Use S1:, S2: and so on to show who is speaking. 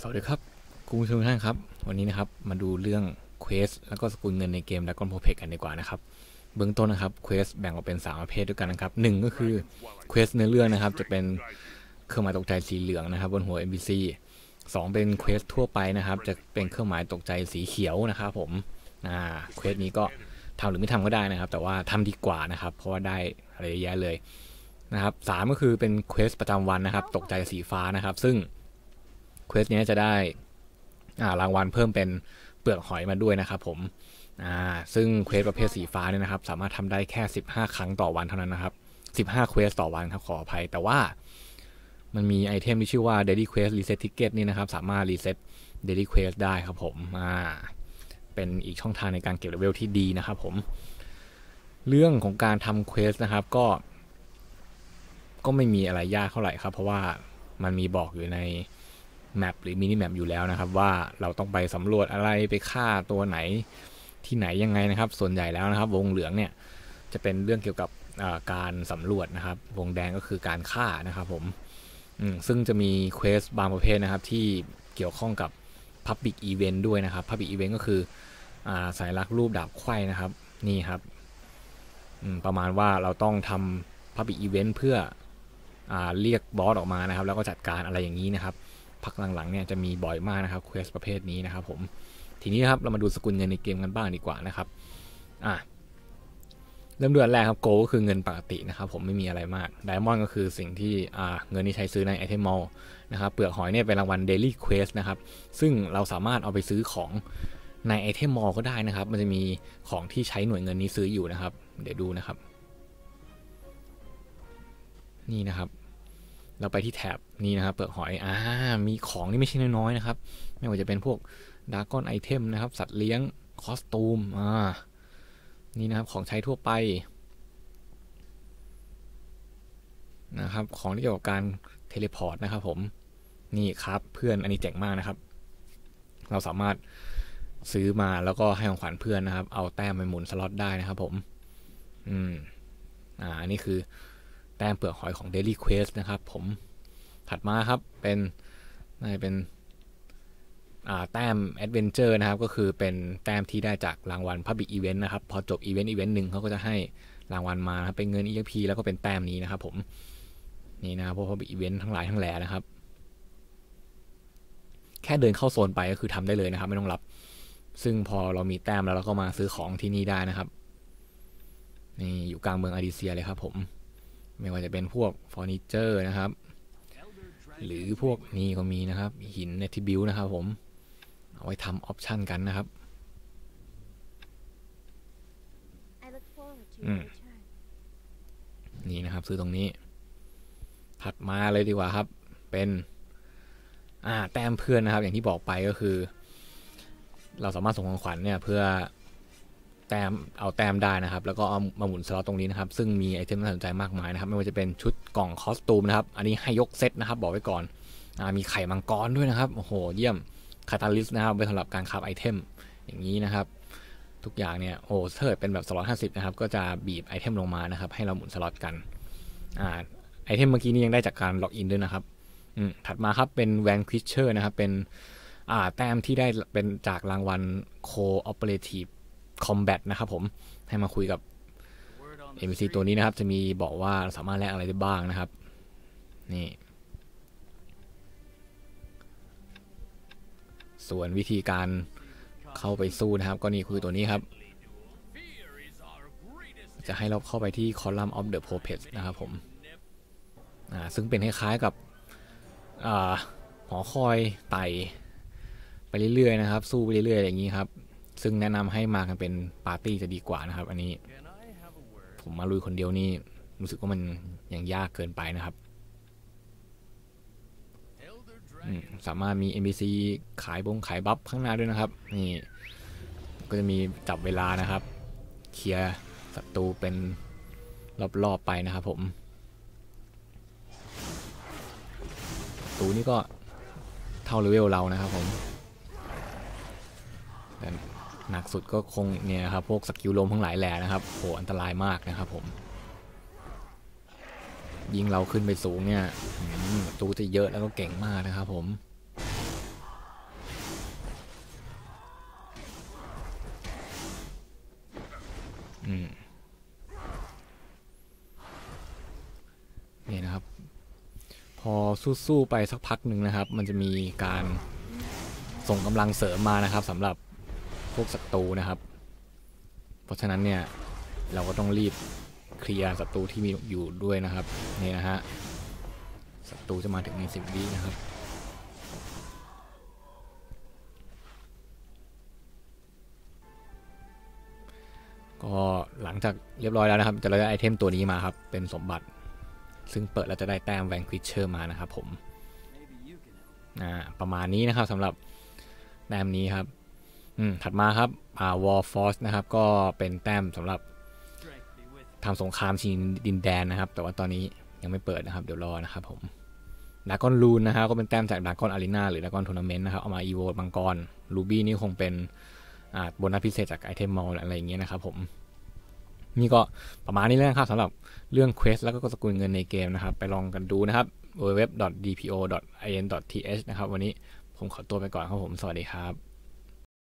S1: สวัสดีครับคุณผู้ชมทุกท่านครับ วันนี้นะครับมาดูเรื่องเควสแล้วก็สกุลเงินในเกมดักกอนโพเพกันดีกว่านะครับ เบื้องต้นนะครับเควสแบ่งออกเป็น 3 ประเภทด้วยกันนะครับหนึ่งก็คือเควสเนื้อเรื่องนะครับ จะเป็นเครื่องหมายตกใจสีเหลืองนะครับ บนหัว NPC สองเป็นเควสทั่วไปนะครับ จะเป็นเครื่องหมายตกใจสีเขียวนะครับผมอ่าเควสนี้ก็ทำหรือไม่ทำก็ได้นะครับ แต่ว่าทำดีกว่านะครับ เพราะว่าได้อะไรเยอะแยะเลยนะครับสามก็คือเป็นเควสประจำวันนะครับ ตกใจสีฟ้านะครับ ซึ่ง เควสนี้จะได้รางวัลเพิ่มเป็นเปลือกหอยมาด้วยนะครับผมซึ่งเควสประเภทสีฟ้าเนี่ยนะครับ สามารถทำได้แค่ 15 ครั้งต่อวันเท่านั้นนะครับ15เควสต่อวันครับขออภัย แต่ว่ามันมีไอเทมที่ชื่อว่า Daily Quest Reset Ticket นี่นะครับ สามารถ reset Daily Quest ได้ครับผมอ่าเป็นอีกช่องทางในการเก็บเลเวลที่ดีนะครับผม เรื่องของการทำเควสนะครับก็ ก็ไม่มีอะไรยากเท่าไหร่ครับ เพราะว่ามันมีบอกอยู่ใน แมปหรือมินิแมปอยู่แล้วนะครับว่าเราต้องไปสำรวจอะไรไปฆ่าตัวไหนที่ไหนยังไงนะครับ ส่วนใหญ่แล้วนะครับ วงเหลืองเนี่ยจะเป็นเรื่องเกี่ยวกับการสำรวจนะครับ วงแดงก็คือการฆ่านะครับผมมซึ่งจะมีเควสบางประเภทนะครับที่เกี่ยวข้องกับ Public Event ด้วยนะครับ Public Event ก็คืออ่าสัญลักรูปดาบไข้นะครับนี่ครับประมาณว่าเราต้องทำ Public Event เพื่ออเรียกบอสออกมานะครับ แล้วก็จัดการอะไรอย่างนี้นะครับ พักหลังๆเนี่ยจะมีบ่อยมากนะครับเควสประเภทนี้นะครับผมทีนี้ครับเรามาดูสกุลเงินในเกมกันบ้างดีกว่านะครับอะเริ่มด้วยอันแรกครับโกก็คือเงินปกตินะครับผมไม่มีอะไรมากไดมอนด์ก็คือสิ่งที่อ่าเงินที่ใช้ซื้อในไอเทมมอลนะครับเปลือกหอยเนี่ยเป็นรางวัล Daily Quest นะครับซึ่งเราสามารถเอาไปซื้อของในไอเทมมอลก็ได้นะครับ มันจะมีของที่ใช้หน่วยเงินนี้ซื้ออยู่นะครับ เดี๋ยวดูนะครับ นี่นะครับ เราไปที่แท็บนี้นะครับเปลือกหอยอ่ามีของที่ไม่ใช่น้อยๆนะครับ ไม่ว่าจะเป็นพวกดากอนไอเทมนะครับ สัตว์เลี้ยงคอสตูมอ่านี่นะครับของใช้ทั่วไปนะครับ ของที่เกี่ยวกับการเทเลพอร์ตนะครับผมนี่ครับเพื่อนอันนี้เจ๋งมากนะครับ เราสามารถซื้อมาแล้วก็ให้ของขวัญเพื่อนนะครับ เอาแต้มไปหมุนสล็อตได้นะครับผม อืม อ่า อันนี้คือ แต้มเปลือกหอยของ Daily Quest นะครับผมถัดมาครับเป็นน่าจะเป็นแต้ม Adventure นะครับ ก็คือเป็นแต้มที่ได้จากรางวัล Public Event นะครับ พอจบอีเวนต์อีเวนต์หนึ่งเขาก็จะให้รางวัลมาครับเป็นเงิน EXP แล้วก็เป็นแต้มนี้นะครับผม นี่นะครับพวก Public Event ทั้งหลายทั้งแหล่นะครับ แค่เดินเข้าโซนไปก็คือทำได้เลยนะครับ ไม่ต้องรับ ซึ่งพอเรามีแต้มแล้วเราก็มาซื้อของที่นี่ได้นะครับ นี่อยู่กลางเมืองอาดิเซียเลยครับผม ไม่ว่าจะเป็นพวกเฟอร์นิเจอร์นะครับ หรือพวกนี้ก็มีนะครับ หินเนทิบิวนะครับผม เอาไว้ทำออปชันกันนะครับ
S2: I look forward to
S1: Mm.
S2: your return.
S1: นี่นะครับซื้อตรงนี้ ถัดมาเลยดีกว่าครับ เป็น อ่า แต้มเพื่อนนะครับ อย่างที่บอกไปก็คือ เราสามารถส่งของขวัญเนี่ยเพื่อ แต้มเอาแต้มได้นะครับ แล้วก็เอามาหมุนสล็อตตรงนี้นะครับ ซึ่งมีไอเทมน่าสนใจมากมายนะครับ ไม่ว่าจะเป็นชุดกล่องคอสตูมนะครับ อันนี้ให้ยกเซตนะครับ บอกไว้ก่อนอมีไข่มังกรด้วยนะครับ โอ้โห เยี่ยม คาตาลิสนะครับไว้สำหรับการคราฟไอเทม อย่างนี้นะครับ ทุกอย่างเนี่ย โอ้เกิดเป็นแบบสล็อตห้าสิบนะครับ ก็จะบีบไอเทมลงมานะครับ ให้เราหมุนสล็อตกัน อ่า ไอเทมเมื่อกี้นี้ยังได้จากการล็อกอินด้วยนะครับ อืม ถัดมาครับเป็นแวนควิชเชอร์นะครับ เป็น อ่า แต้มที่ได้เป็นจากรางวัล Cooperative Combat นะครับผมให้มาคุยกับ NPC ตัวนี้นะครับ จะมีบอกว่าสามารถแลกอะไรได้บ้างนะครับ นี่ ส่วนวิธีการเข้าไปสู้นะครับ ก็นี่คือตัวนี้ครับ จะให้เราเข้าไปที่ Column of the Puppets นะครับผมอ่าซึ่งเป็นคล้ายๆกับอ่าหอคอยไต่ไปเรื่อยๆนะครับ สู้ไปเรื่อยๆอย่างนี้ครับ ซึ่งแนะนำให้มากันเป็นปาร์ตี้จะดีกว่านะครับ อันนี้ผมมาลุยคนเดียวนี่รู้สึกว่ามันยังยากเกินไปนะครับ สามารถมี NPC ขายบงขายบัฟข้างหน้าด้วยนะครับ นี่ก็จะมีจับเวลานะครับ เคลียร์ศัตรูเป็นรอบๆไปนะครับผมศัตรูนี่ก็เท่าเลเวลเรานะครับผม หนักสุดก็คงเนี่ยครับพวกสกิลลมทั้งหลายแหล่นะครับโหอันตรายมากนะครับผมยิงเราขึ้นไปสูงเนี่ยตูจะเยอะแล้วก็เก่งมากนะครับผมนี่นะครับ พอสู้ๆไปสักพักหนึ่งนะครับ มันจะมีการส่งกำลังเสริมมานะครับสำหรับ วกศัตรูนะครับ เพราะฉะนั้นเนี่ยเราก็ต้องรีบเคลียร์ศัตรูที่มีอยู่ด้วยนะครับนี่นะฮะศัตรูจะมาถึงในสิบวินะครับก็หลังจากเรียบร้อยแล้วนะครับ จะได้ไอเทมตัวนี้มาครับ เป็นสมบัติ ซึ่งเปิดแล้วจะได้แต้มแวนควิชเชอร์มานะครับผมประมาณนี้นะครับสำหรับแต้มนี้ครับ ถัดมาครับอ่าวอลฟอร์สนะครับ ก็เป็นแต้มสำหรับทำสงครามชิงดินแดนนะครับ แต่ว่าตอนนี้ยังไม่เปิดนะครับ เดี๋ยวรอนะครับผมดากอนลูนนะครับก็เป็นแต้มจากดากอนอารีนาหรือดากอนทัวร์นาเมนต์นะครับ เอามาอีโวมังกรลูบี้นี่คงเป็นอ่าโบนัสพิเศษจากไอเทมมอลอะไรอย่างเงี้ยนะครับผม นี่ก็ประมาณนี้เลยนะครับสำหรับเรื่อง Quest แล้วก็สกุลเงินในเกมนะครับ ไปลองกันดูนะครับ www.dpo.in.th นะครับ วันนี้ผมขอตัวไปก่อนครับผม สวัสดีครับ